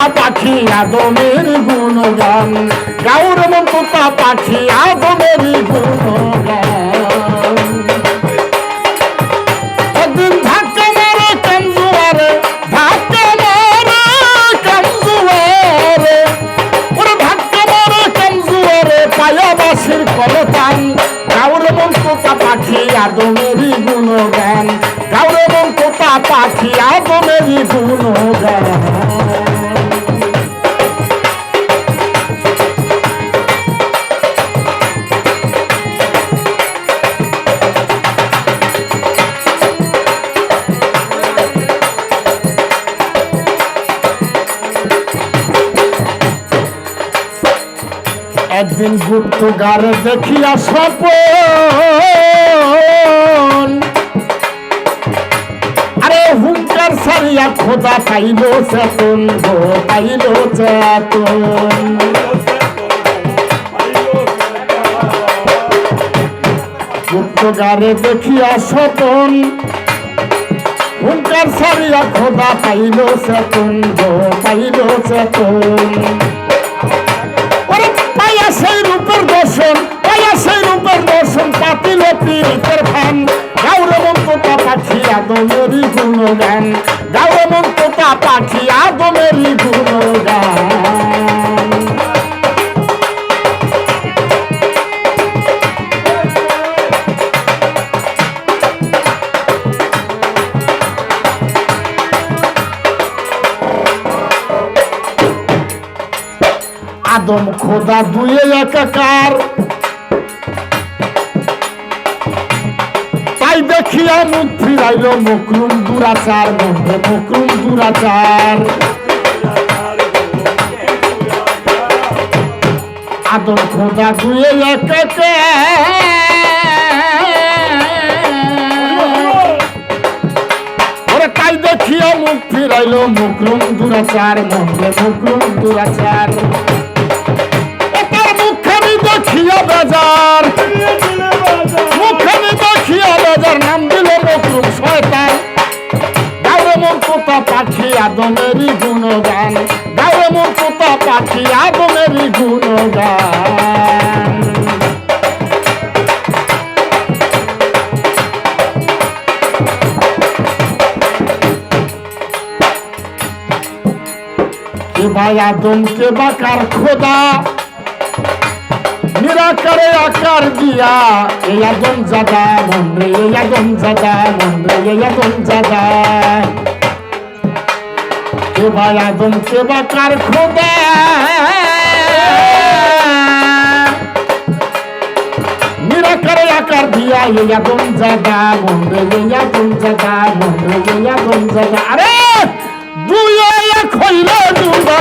পাখি আদমের গুণগান। গাউর মন্ত্রতা পাখি আদমের গুণগান। একদিন গুপ্ত গারে দেখিয়া সপন আরে হুঙ্কার সারিয়া খোদা পাইল চেতন গো পাইল চেতন গুপ্ত গারে দেখিয়া সপন হুঙ্কার সারিয়া খোদা পাইল চেতন গো পাইল চেতন পীড়িতের ভান। গাউরে মন্ততা পাখি আদমেরই গুণগান। গাউরে মন্ততা পাখি আদমেরই গুণগান। আদম খোদা দুয়ে একাকার। তাই দেখিয়া মুখ ফিরাইল মকরুম দুরাচার মধ্যে মকরুম দুরাচার। আদম খোদা দুয়ে ওরে তাই দেখিয়া মুখ ফিরাইল মুকরুম দুরাচার মধ্যে মুকরুম দুরাচার। মুখখানি দেখিয়া আদমেরই গুণগান। মোর পোতা পাখি আদমেরই গুণগান। ভাই আদম, কে বাকার খোদা? নিরাকারে আকার দিয়া এই আদম জাদা মন্দ্রে এই আদম জাদা মন্দ্রে এই আদম জাদা। ভাই আদম কে বাকার খোদা। নিরাকারে আকার দিয়া ইয়া আদম জাদা মন্দ্রে এই আদম জাদা মন্দ্রে এই আদম জাদা আরে দুই এক হইল দুবা।